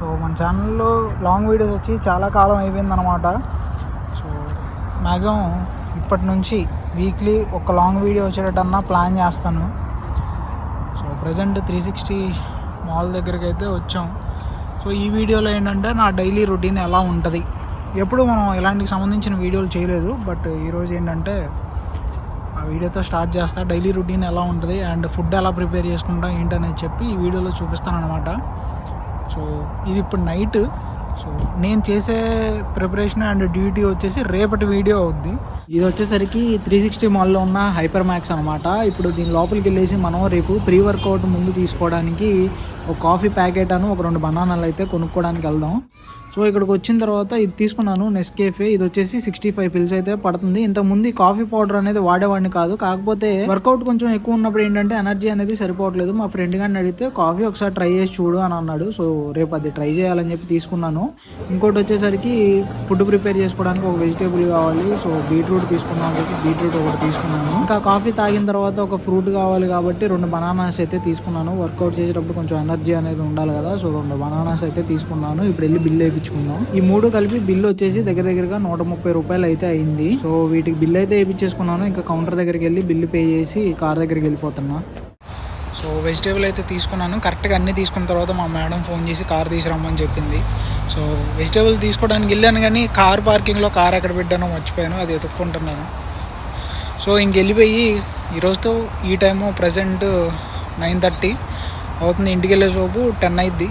So మన ఛానల్లో long videos వచ్చి చాలా కాలం అయిపోయిందనమాట సో మ్యాక్సిమం ఇప్పటి నుంచి వీక్లీ ఒక లాంగ్ వీడియో వచ్చేటట్టన్నా ప్లాన్ చేస్తాను. So present three sixty mall దగ్గరికి అయితే వచ్చాం. సో ఈ వీడియోలో ఏంటంటే నా డైలీ రొటీన్ ఎలా ఉంటుంది? ఎప్పుడు మనం ఇలాంటికి సంబంధించిన వీడియోలు చేయలేదు. బట్ ఈరోజు ఏంటంటే ఆ వీడియోతో స్టార్ట్ చేస్తా. డైలీ రొటీన్ ఎలా ఉంటుంది? అండ్ ఫుడ్ ఎలా ప్రిపేర్ చేసుకుంటాం? ఏంటనేది చెప్పి ఈ వీడియోలో చూపిస్తాను అనమాట సో ఇది ఇప్పుడు నైట్ సో నేను చేసే ప్రిపరేషన్ అండ్ డ్యూటీ వచ్చేసి రేపటి వీడియో అవుద్ది. ఇది వచ్చేసరికి త్రీ సిక్స్టీ మాల్లో ఉన్న హైపర్ మ్యాక్స్ అనమాట ఇప్పుడు దీని లోపలికి వెళ్ళేసి మనం రేపు ప్రీ వర్కౌట్ ముందు తీసుకోవడానికి ఒక కాఫీ ప్యాకెట్ అను ఒక రెండు బనానాలు అయితే కొనుక్కోవడానికి వెళ్దాం. సో ఇక్కడికి వచ్చిన తర్వాత ఇది తీసుకున్నాను నెస్కేఫే ఇది వచ్చేసి సిక్స్టీ ఫైవ్ ఫిల్స్ అయితే పడుతుంది. ఇంతకుముందు ముందు కాఫీ పౌడర్ అనేది వాడేవాడిని కాదు. కాకపోతే వర్కౌట్ కొంచెం ఎక్కువ ఉన్నప్పుడు ఏంటంటే ఎనర్జీ అనేది సరిపోవట్లేదు. మా ఫ్రెండ్ గారిని అడిగితే కాఫీ ఒకసారి ట్రై చేసి చూడు అని అన్నాడు. సో రేపు అది ట్రై చేయాలని చెప్పి తీసుకున్నాను. ఇంకోటి వచ్చేసరికి ఫుడ్ ప్రిపేర్ చేసుకోవడానికి ఒక వెజిటేబుల్ కావాలి. సో బీట్రూట్ తీసుకున్నాను చెప్పి బీట్రూట్ ఒకటి తీసుకున్నాను. ఇంకా కాఫీ తాగిన తర్వాత ఒక ఫ్రూట్ కావాలి కాబట్టి రెండు బనానాస్ అయితే తీసుకున్నాను. వర్కౌట్ చేసేటప్పుడు కొంచెం ఎనర్జీ అనేది ఉండాలి కదా. సో రెండు బనానాస్ అయితే తీసుకున్నాను. ఇప్పుడు వెళ్ళి బిల్ వేయించుకుందాం. ఈ మూడు కలిపి బిల్ వచ్చేసి దగ్గర దగ్గరగా నూట ముప్పై రూపాయలు అయితే అయింది. సో వీటికి బిల్ అయితే వేయించేసుకున్నాను. ఇంకా కౌంటర్ దగ్గరికి వెళ్ళి బిల్లు పే చేసి కార్ దగ్గరికి వెళ్ళిపోతున్నా. సో వెజిటేబుల్ అయితే తీసుకున్నాను. కరెక్ట్గా అన్నీ తీసుకున్న తర్వాత మా మేడం ఫోన్ చేసి కార్ తీసుకురమ్మని చెప్పింది. సో వెజిటేబుల్ తీసుకోవడానికి వెళ్ళాను కానీ కార్ పార్కింగ్లో కార్ ఎక్కడ పెట్టానో మర్చిపోయాను. అది ఎత్తుక్కుంటున్నాను. సో ఇంక వెళ్ళిపోయి ఈరోజుతో ఈ టైము ప్రజెంట్ నైన్ థర్టీ అవుతుంది. ఇంటికి వెళ్ళే సోపు టెన్ అయిద్ది.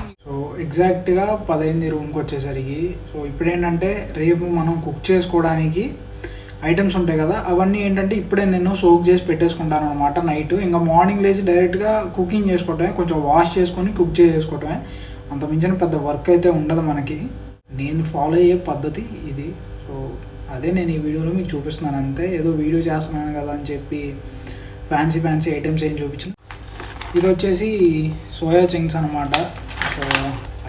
ఎగ్జాక్ట్గా పదైంది రూమ్కి వచ్చేసరికి. సో ఇప్పుడు ఏంటంటే రేపు మనం కుక్ చేసుకోవడానికి ఐటమ్స్ ఉంటాయి కదా అవన్నీ ఏంటంటే ఇప్పుడే నేను సోక్ చేసి పెట్టేసుకుంటాను అనమాట నైట్. ఇంకా మార్నింగ్ లేచి డైరెక్ట్గా కుకింగ్ చేసుకోవటమే కొంచెం వాష్ చేసుకొని కుక్ చేసుకోవటమే. అంత మించిన పెద్ద వర్క్ అయితే ఉండదు మనకి. నేను ఫాలో అయ్యే పద్ధతి ఇది. సో అదే నేను ఈ వీడియోలో మీకు చూపిస్తున్నాను. అంతే ఏదో వీడియో చేస్తున్నాను కదా అని చెప్పి ఫ్యాన్సీ ఫ్యాన్సీ ఐటమ్స్ ఏం చూపించాను. ఇది వచ్చేసి సోయా చింగ్స్ అనమాట సో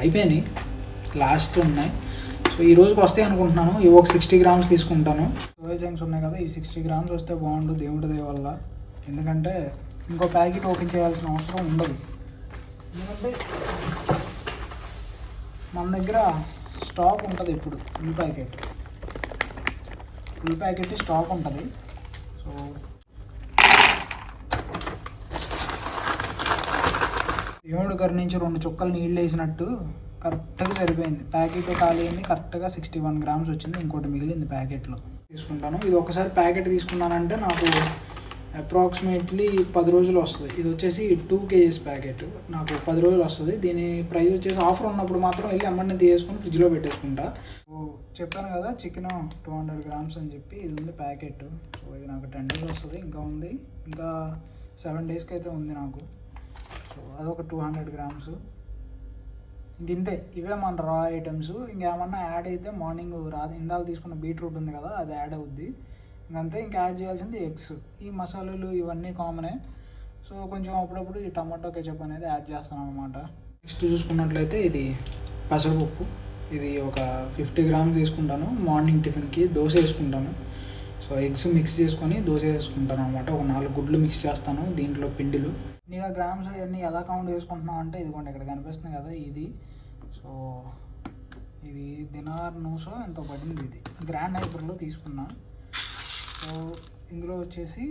అయిపోయినాయి. లాస్ట్ ఉన్నాయి. సో ఈ రోజుకి వస్తాయి అనుకుంటున్నాను. ఇవి ఒక సిక్స్టీ గ్రామ్స్ తీసుకుంటాను. సోయా చింగ్స్ ఉన్నాయి కదా ఈ సిక్స్టీ గ్రామ్స్ వస్తే బాగుండు దేవుడి దయ వల్ల. ఎందుకంటే ఇంకో ప్యాకెట్ ఓపెన్ చేయాల్సిన అవసరం ఉండదు. ఎందుకంటే మన దగ్గర స్టాక్ ఉంటుంది ఇప్పుడు full packet full packet stock ఉంటుంది. సో దేవుడు గారి నుంచి రెండు చుక్కలు నీళ్ళు వేసినట్టు కరెక్ట్గా సరిపోయింది. ప్యాకెట్ ఖాళీ అయింది కరెక్ట్గా సిక్స్టీ వన్ గ్రామ్స్ వచ్చింది ఇంకోటి మిగిలింది ప్యాకెట్లో. తీసుకుంటాను. ఇది ఒకసారి ప్యాకెట్ తీసుకున్నానంటే నాకు అప్రాక్సిమేట్లీ పది రోజులు వస్తుంది. ఇది వచ్చేసి టూ కేజీస్ ప్యాకెట్. నాకు పది రోజులు వస్తుంది. దీని ప్రైస్ వచ్చేసి ఆఫర్ ఉన్నప్పుడు మాత్రం వెళ్ళి అమ్మని తీసుకొని ఫ్రిడ్జ్లో పెట్టేసుకుంటా. చెప్పాను కదా చికెన్ టూ హండ్రెడ్ గ్రామ్స్ అని చెప్పి ఇది ఉంది ప్యాకెట్. సో ఇది నాకు టెన్ డేస్ వస్తుంది. ఇంకా ఉంది. ఇంకా సెవెన్ డేస్కి అయితే ఉంది నాకు. సో అదొక టూ హండ్రెడ్ గ్రామ్స్ ఇంక ఇంతే ఇవే మన రా ఐటమ్స్ ఇంకేమన్నా యాడ్ అయితే మార్నింగ్ రాదు ఇందాక తీసుకున్న బీట్రూట్ ఉంది కదా అది యాడ్ అవుద్ది. ఇంకంతే ఇంకా యాడ్ చేయాల్సింది ఎగ్స్ ఈ మసాలాలు ఇవన్నీ కామనే సో కొంచెం అప్పుడప్పుడు ఈ టమాటో కెచప్ అనేది యాడ్ చేస్తాను అనమాట నెక్స్ట్ చూసుకున్నట్లయితే ఇది పెసరపప్పు. ఇది ఒక ఫిఫ్టీ గ్రామ్స్ తీసుకుంటాను. మార్నింగ్ టిఫిన్కి దోశ వేసుకుంటాను. సో ఎగ్స్ మిక్స్ చేసుకొని దోశ వేసుకుంటాను అనమాట ఒక నాలుగు గుడ్లు మిక్స్ చేస్తాను దీంట్లో పిండిలు. ఇక గ్రామ్స్ అవన్నీ ఎలా కౌంట్ చేసుకుంటున్నాం అంటే ఇదిగోండి ఇక్కడ కనిపిస్తుంది కదా ఇది. సో ఇది దినార్ నూసో ఎంతో పడింది ఇది. గ్రాండ్ హైపర్లో తీసుకున్నా. సో ఇందులో వచ్చేసి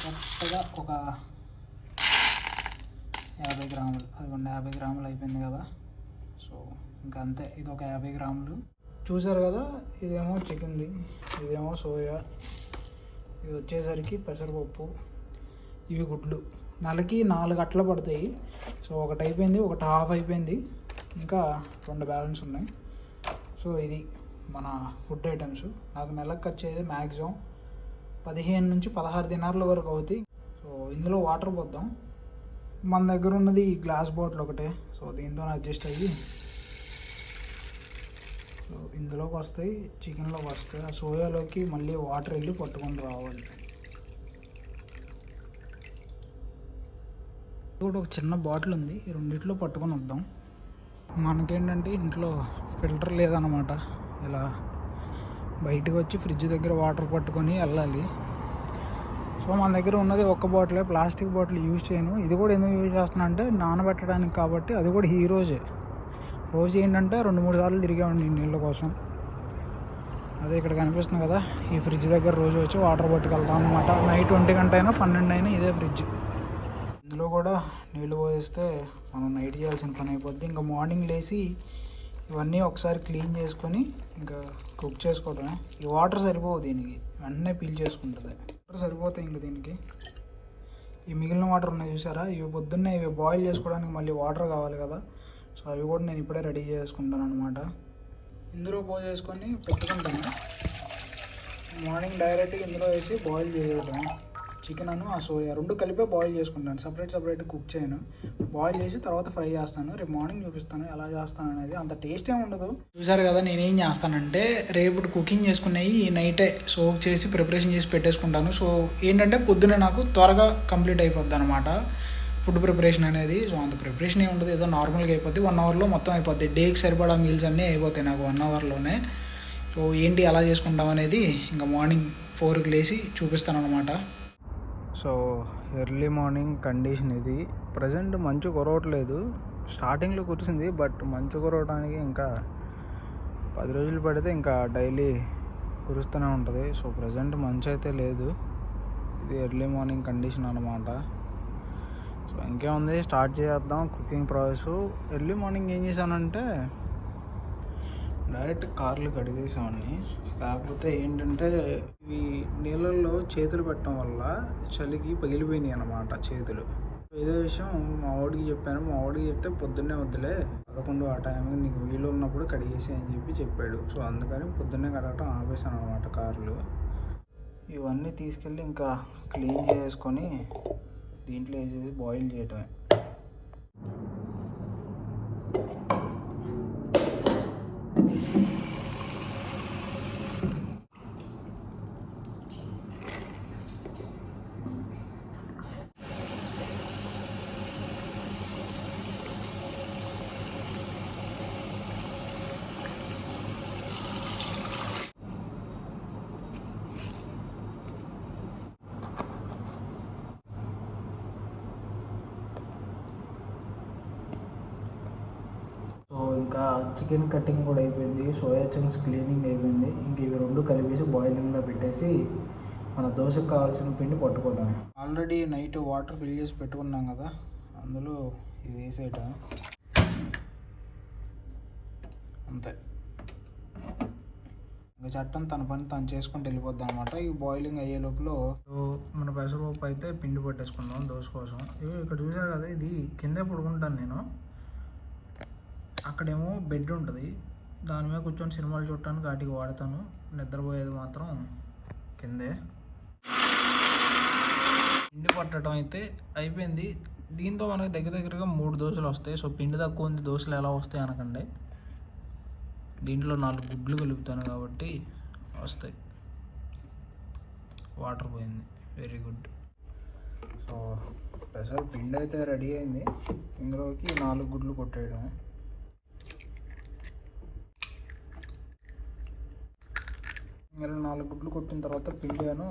కరెక్ట్గా ఒక యాభై గ్రాములు. అదిగోండి యాభై గ్రాములు అయిపోయింది కదా. సో ఇంకా అంతే ఇది ఒక యాభై గ్రాములు. చూసారు కదా ఇదేమో చికెన్ది ఇదేమో సోయా. ఇది వచ్చేసరికి పెసరపప్పు ఇవి గుడ్లు. నెలకి నాలుగు అట్ల పడతాయి. సో ఒకటి అయిపోయింది ఒకటి హాఫ్ అయిపోయింది. ఇంకా రెండు బ్యాలెన్స్ ఉన్నాయి. సో ఇది మన ఫుడ్ ఐటమ్స్ నాకు నెలకు వచ్చేది మ్యాక్సిమం పదిహేను నుంచి పదహారు దినార్ల వరకు అవుతాయి సో ఇందులో వాటర్ పోద్దాం. మన దగ్గర ఉన్నది గ్లాస్ బాటిల్ ఒకటే. సో దీంతో అడ్జస్ట్ అయ్యి ఇందులోకి వస్తాయి చికెన్లోకి వస్తాయి. ఆ సోయాలోకి మళ్ళీ వాటర్ వెళ్ళి పట్టుకొని రావాలి. కూడా ఒక చిన్న బాటిల్ ఉంది. రెండిట్లో పట్టుకొని వద్దాం. మనకేంటంటే ఇంట్లో ఫిల్టర్ లేదనమాట ఇలా బయటకు వచ్చి ఫ్రిడ్జ్ దగ్గర వాటర్ పట్టుకొని వెళ్ళాలి. సో మన దగ్గర ఉన్నది ఒక్క బాటిలే. ప్లాస్టిక్ బాటిల్ యూజ్ చేయను. ఇది కూడా ఎందుకు యూజ్ చేస్తున్నా అంటే నానబెట్టడానికి కాబట్టి అది కూడా హీరోజే. రోజు ఏంటంటే రెండు మూడు సార్లు తిరిగామండి ఈ నీళ్ళ కోసం. అదే ఇక్కడ కనిపిస్తుంది కదా ఈ ఫ్రిడ్జ్ దగ్గర రోజు వచ్చి వాటర్ పట్టుకెళ్తాం అనమాట నైట్ ఒంటి గంట అయినా పన్నెండు అయినా ఇదే ఫ్రిడ్జ్. ఇందులో కూడా నీళ్ళు పోసేస్తే మనం నైట్ చేయాల్సిన పని అయిపోద్ది. ఇంకా మార్నింగ్ లేచి ఇవన్నీ ఒకసారి క్లీన్ చేసుకొని ఇంకా కుక్ చేసుకోవడమే. ఈ వాటర్ సరిపోవు దీనికి వెంటనే పీల్ చేసుకుంటుంది. వాటర్ సరిపోతాయి ఇంకా దీనికి. ఈ మిగిలిన వాటర్ ఉన్నాయి చూసారా? ఇవి పొద్దున్నే ఇవి బాయిల్ చేసుకోవడానికి మళ్ళీ వాటర్ కావాలి కదా. సో అవి కూడా నేను ఇప్పుడే రెడీ చేసుకుంటాను అనమాట ఇందులో పోసేసుకొని పెట్టుకుంటాను. మార్నింగ్ డైరెక్ట్గా ఇందులో వేసి బాయిల్ చేయడం చికెన్ అను ఆ సోయా రెండు కలిపే బాయిల్ చేసుకుంటాను. సపరేట్ సపరేట్ కుక్ చేయను. బాయిల్ చేసి తర్వాత ఫ్రై చేస్తాను. రేపు మార్నింగ్ చూపిస్తాను ఎలా చేస్తాను అనేది. అంత టేస్ట్ ఏమి ఉండదు. చూసారు కదా నేనేం చేస్తానంటే రేపు కుకింగ్ చేసుకునేవి ఈ నైటే. సోక్ చేసి ప్రిపరేషన్ చేసి పెట్టేసుకుంటాను. సో ఏంటంటే పొద్దున నాకు త్వరగా కంప్లీట్ అయిపోద్ది అనమాట ఫుడ్ ప్రిపరేషన్ అనేది సో అంత ప్రిపరేషన్ ఏమి ఉంటుంది ఏదో నార్మల్గా అయిపోద్ది. వన్ అవర్లో మొత్తం అయిపోద్ది. డేకి సరిపడా మీల్స్ అన్నీ అయిపోతాయి నాకు వన్ అవర్లోనే. సో ఏంటి ఎలా చేసుకుంటాం అనేది ఇంకా మార్నింగ్ ఫోర్కి లేచి చూపిస్తాను అనమాట సో ఎర్లీ మార్నింగ్ కండిషన్ ఇది. ప్రజెంట్ మంచు కురవట్లేదు. స్టార్టింగ్లో కురిసింది బట్ మంచు కురవడానికి ఇంకా పది రోజులు పడితే ఇంకా డైలీ కురుస్తూనే ఉంటుంది. సో ప్రజెంట్ మంచు అయితే లేదు. ఇది ఎర్లీ మార్నింగ్ కండిషన్ అనమాట ఇంకేముంది? స్టార్ట్ చేద్దాం కుకింగ్ ప్రాసెస్. ఎర్లీ మార్నింగ్ ఏం చేశానంటే డైరెక్ట్ కార్లు కడిగేసామని కాకపోతే ఏంటంటే ఇవి నీళ్ళల్లో చేతులు పెట్టడం వల్ల చలికి పగిలిపోయినాయి అన్నమాట చేతులు. ఇదే విషయం మా వాడికి చెప్పాను. మా వాడికి చెప్తే పొద్దున్నే వద్దులే. పదకొండు ఆ టైంకి నీకు వీలు ఉన్నప్పుడు కడిగేసి అని చెప్పి చెప్పాడు. సో అందుకని పొద్దున్నే కడగటం ఆపేశాను అనమాట కార్లు. ఇవన్నీ తీసుకెళ్ళి ఇంకా క్లీన్ చేసుకొని దీంట్లో వేసేసి బాయిల్ చేయటమే సో ఇంకా చికెన్ కటింగ్ కూడా అయిపోయింది సోయా చంక్స్ క్లీనింగ్ అయిపోయింది. ఇంక ఇవి రెండు కలిపేసి బాయిలింగ్లో పెట్టేసి మన దోశకు కావాల్సిన పిండి పట్టుకోవడమే ఆల్రెడీ నైట్ వాటర్ ఫిల్ చేసి పెట్టుకున్నాం కదా అందులో ఇది వేసేయటం. అంతే. ఇంకా చట్టం తన పని తను చేసుకుంటూ వెళ్ళిపోద్ది అనమాట ఈ బాయిలింగ్ అయ్యే లోపల మన పెసరపప్పు అయితే పిండి పట్టేసుకుందాం దోశ కోసం. ఇవి ఇక్కడ చూసారు కదా ఇది కిందే పడుకుంటాను నేను. అక్కడేమో బెడ్ ఉంటుంది. దాని మీద కూర్చొని సినిమాలు చూడటానికి వాటికి వాడతాను. నిద్రపోయేది మాత్రం కిందే. పిండి పట్టడం అయితే అయిపోయింది. దీంతో మనకి దగ్గర దగ్గరగా మూడు దోశలు వస్తాయి. సో పిండి తక్కువ ఉంది దోశలు ఎలా వస్తాయి అనకండి. దీంట్లో నాలుగు గుడ్లు కలుపుతాను కాబట్టి వస్తాయి. వాటర్ పోయింది. వెరీ గుడ్ సో పెసర పిండి అయితే రెడీ అయింది. ఇందులోకి నాలుగు గుడ్లు కొట్టేయడమే. ఇలా నాలుగు గుడ్లు కొట్టిన తర్వాత పిండిను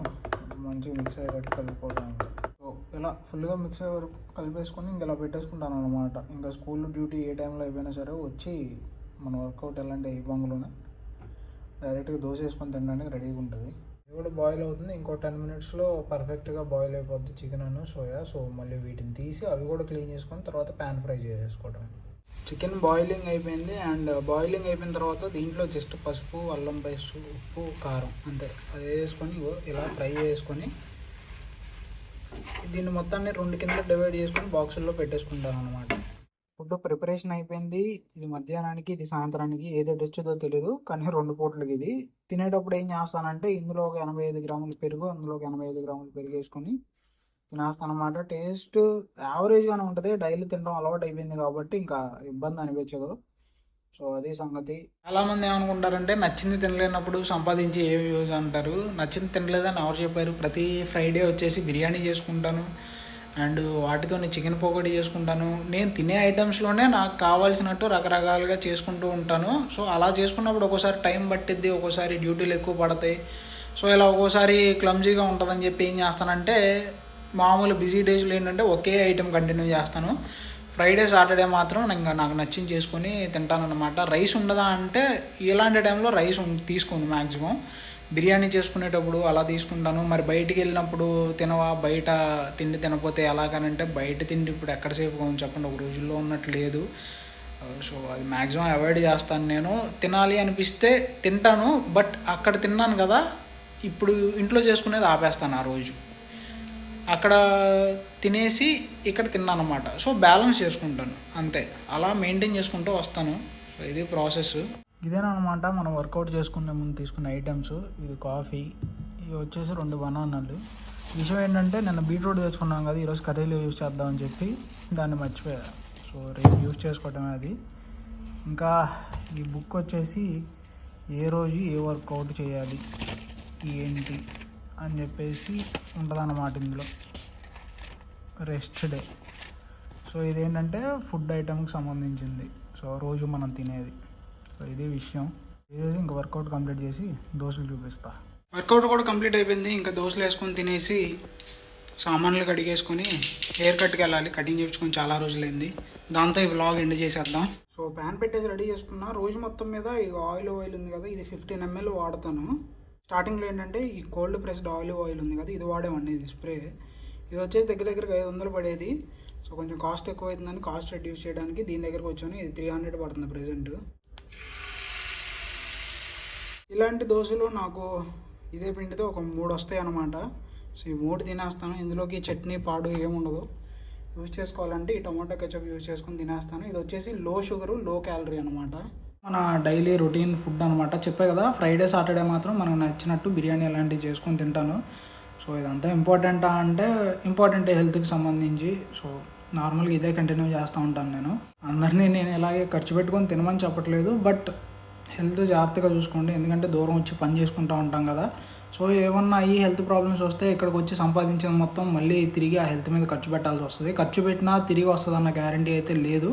మంచిగా మిక్స్ అయ్యేటట్టు కలుపుకోవడం సో ఇలా ఫుల్గా మిక్స్ అయ్యే వరకు కలిపేసుకొని ఇంక ఇలా పెట్టేసుకుంటాను అనమాట ఇంకా స్కూల్ డ్యూటీ ఏ టైంలో అయిపోయినా సరే వచ్చి మన వర్కౌట్ ఎలాంటి ఇబ్బందులోనే డైరెక్ట్గా దోశ వేసుకొని తినడానికి రెడీగా ఉంటుంది. ఇది కూడా బాయిల్ అవుతుంది. ఇంకో టెన్ మినిట్స్లో పర్ఫెక్ట్గా బాయిల్ అయిపోద్ది చికెన్ అను సోయా సో మళ్ళీ వీటిని తీసి అవి కూడా క్లీన్ చేసుకొని తర్వాత ప్యాన్ ఫ్రై చేసేసుకోవడం చికెన్ బాయిలింగ్ అయిపోయింది అండ్ బాయిలింగ్ uh, అయిపోయిన తర్వాత దీంట్లో జస్ట్ పసుపు అల్లం పేస్ట్ ఉప్పు కారం అంతే. అది వేసుకొని ఇలా ఫ్రై చేసుకొని దీన్ని మొత్తాన్ని రెండు కింద డివైడ్ చేసుకొని బాక్సుల్లో పెట్టేసుకుంటాను అనమాట ఫుడ్ ప్రిపరేషన్ అయిపోయింది. ఇది మధ్యాహ్నానికి ఇది సాయంత్రానికి ఏది వచ్చేదో తెలియదు కానీ రెండు పూటలకి ఇది. తినేటప్పుడు ఏం చేస్తానంటే ఇందులో ఒక ఎనభై ఐదు గ్రాములు పెరుగు అందులో ఒక ఎనభై ఐదు గ్రాములు పెరుగు వేసుకొని తినేస్తాను అనమాట టేస్ట్ యావరేజ్గానే ఉంటుంది. డైలీ తినడం అలవాటు అయిపోయింది కాబట్టి ఇంకా ఇబ్బంది అనిపించదు. సో అది సంగతి. చాలామంది ఏమనుకుంటారంటే నచ్చింది తినలేనప్పుడు సంపాదించి ఏమి యూజ్ అంటారు? నచ్చింది తినలేదని ఎవరు చెప్పారు? ప్రతి ఫ్రైడే వచ్చేసి బిర్యానీ చేసుకుంటాను. అండ్ వాటితో నేను చికెన్ పకోడీ చేసుకుంటాను. నేను తినే ఐటమ్స్లోనే నాకు కావాల్సినట్టు రకరకాలుగా చేసుకుంటూ ఉంటాను. సో అలా చేసుకున్నప్పుడు ఒక్కోసారి టైం పట్టిద్ది ఒక్కోసారి డ్యూటీలు ఎక్కువ పడతాయి. సో ఇలా ఒక్కోసారి క్లమ్జీగా ఉంటుందని చెప్పి ఏం చేస్తానంటే మామూలు బిజీ డేస్లో ఏంటంటే ఒకే ఐటెం కంటిన్యూ చేస్తాను. ఫ్రైడే సాటర్డే మాత్రం ఇంకా నాకు నచ్చింది చేసుకొని తింటానన్నమాట. రైస్ ఉండదా అంటే ఇలాంటి టైంలో రైస్ ఉం- తీసుకోను మ్యాక్సిమం బిర్యానీ చేసుకునేటప్పుడు అలా తీసుకుంటాను. మరి బయటికి వెళ్ళినప్పుడు తినవా? బయట తిండి తినపోతే ఎలాగనంటే బయట తిండి ఇప్పుడు ఎక్కడ సేఫ్గా ఉంది చెప్పండి. ఒక రోజుల్లో ఉన్నట్టు లేదు. సో అది మ్యాక్సిమం అవాయిడ్ చేస్తాను నేను. తినాలి అనిపిస్తే తింటాను. బట్ అక్కడ తిన్నాను కదా ఇప్పుడు ఇంట్లో చేసుకునేది ఆపేస్తాను ఆ రోజు. అక్కడ తినేసి ఇక్కడ తిన్నాను అనమాట సో బ్యాలెన్స్ చేసుకుంటాను. అంతే. అలా మెయింటైన్ చేసుకుంటూ వస్తాను. ఇది ప్రాసెస్ ఇదేనమాట మనం వర్కౌట్ చేసుకునే ముందు తీసుకున్న ఐటమ్స్ ఇది కాఫీ ఇవి వచ్చేసి రెండు బనానాలు. విషయం ఏంటంటే నిన్న బీట్రూట్ తెచ్చుకున్నాం కదా ఈరోజు కర్రీలో యూజ్ చేద్దామని చెప్పి దాన్ని మర్చిపోయా. సో రేపు యూజ్ చేసుకోవటమే అది. ఇంకా ఈ బుక్ వచ్చేసి ఏ రోజు ఏ వర్కౌట్ చేయాలి? ఏంటి? అని చెప్పేసి ఉంటుందన్నమాట ఇందులో. రెస్ట్ డే సో ఇదేంటంటే ఫుడ్ ఐటమ్కి సంబంధించింది. సో రోజు మనం తినేది. సో ఇదే విషయం. చేసి ఇంకా వర్కౌట్ కంప్లీట్ చేసి దోశలు చూపిస్తా. వర్కౌట్ కూడా కంప్లీట్ అయిపోయింది. ఇంకా దోశలు వేసుకొని తినేసి సామాన్లు కడిగేసుకొని హెయిర్ కట్కి వెళ్ళాలి. కటింగ్ చేయించుకొని చాలా రోజులైంది. దాంతో ఈ బ్లాగ్ ఎండ్ చేసేద్దాం. సో ప్యాన్ పెట్టేసి రెడీ చేసుకున్నా. రోజు మొత్తం మీద ఈ ఆయిల్ ఆయిల్ ఉంది కదా. ఇది ఫిఫ్టీన్ ఎంఎల్ వాడతాను. స్టార్టింగ్లో ఏంటంటే ఈ కోల్డ్ ప్రెస్డ్ ఆలివ్ ఆయిల్ ఉంది కదా ఇది వాడేవాడిని ఇది స్ప్రే. ఇది వచ్చేసి దగ్గర దగ్గర ఐదు వందలు పడేది. సో కొంచెం కాస్ట్ ఎక్కువ అవుతుందని కాస్ట్ రెడ్యూస్ చేయడానికి దీని దగ్గరకు వచ్చాను. ఇది త్రీ హండ్రెడ్ పడుతుంది ప్రజెంట్ ఇలాంటి దోశలు నాకు ఇదే పిండితో ఒక మూడు వస్తాయి అన్నమాట. సో ఈ మూడు తినేస్తాను. ఇందులోకి చట్నీ పాడు ఏముండదు యూజ్ చేసుకోవాలంటే ఈ టొమాటో కెచప్ యూజ్ చేసుకుని తినేస్తాను. ఇది వచ్చేసి లో షుగర్లో క్యాలరీ అనమాట మన డైలీ రొటీన్ ఫుడ్ అనమాట చెప్పే కదా ఫ్రైడే సాటర్డే మాత్రం మనకు నచ్చినట్టు బిర్యానీ అలాంటివి చేసుకొని తింటాను. సో ఇదంతా ఇంపార్టెంటా అంటే ఇంపార్టెంట్ హెల్త్కి సంబంధించి. సో నార్మల్గా ఇదే కంటిన్యూ చేస్తూ ఉంటాను నేను. అందరినీ నేను ఇలాగే ఖర్చు పెట్టుకొని తినమని చెప్పట్లేదు బట్ హెల్త్ జాగ్రత్తగా చూసుకోండి. ఎందుకంటే దూరం వచ్చి పని చేసుకుంటూ ఉంటాం కదా. సో ఏమన్నా ఈ హెల్త్ ప్రాబ్లమ్స్ వస్తే ఇక్కడికి వచ్చి సంపాదించిన మొత్తం మళ్ళీ తిరిగి ఆ హెల్త్ మీద ఖర్చు పెట్టాల్సి వస్తుంది. ఖర్చు పెట్టినా తిరిగి వస్తుంది అన్న గ్యారంటీ అయితే లేదు.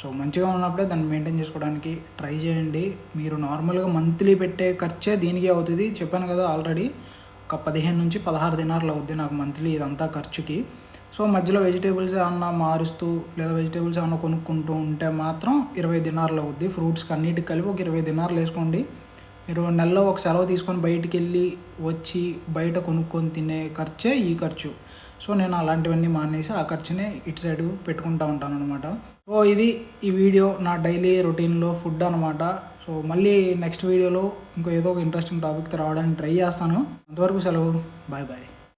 సో మంచిగా ఉన్నప్పుడే దాన్ని మెయింటైన్ చేసుకోవడానికి ట్రై చేయండి. మీరు నార్మల్గా మంత్లీ పెట్టే ఖర్చే దీనికి అవుతుంది. చెప్పాను కదా ఆల్రెడీ ఒక పదిహేను నుంచి పదహారు దినార్లు అవుద్ది నాకు మంత్లీ ఇదంతా ఖర్చుకి. సో మధ్యలో వెజిటేబుల్స్ ఏమన్నా మారుస్తూ లేదా వెజిటేబుల్స్ ఏమన్నా కొనుక్కుంటూ ఉంటే మాత్రం ఇరవై దినార్లు అవుద్ది. ఫ్రూట్స్కి అన్నిటికి కలిపి ఒక ఇరవై దినార్లు వేసుకోండి. మీరు నెలలో ఒక సెలవు తీసుకొని బయటికి వెళ్ళి వచ్చి బయట కొనుక్కొని తినే ఖర్చే ఈ ఖర్చు. సో నేను అలాంటివన్నీ మానేసి ఆ ఖర్చునే ఇటు సైడ్ పెట్టుకుంటా ఉంటాను అనమాట సో ఇది ఈ వీడియో నా డైలీ రొటీన్లో ఫుడ్ అనమాట సో మళ్ళీ నెక్స్ట్ వీడియోలో ఇంకో ఏదో ఒక ఇంట్రెస్టింగ్ టాపిక్తో రావడానికి ట్రై చేస్తాను. అంతవరకు సెలవు. Bye bye.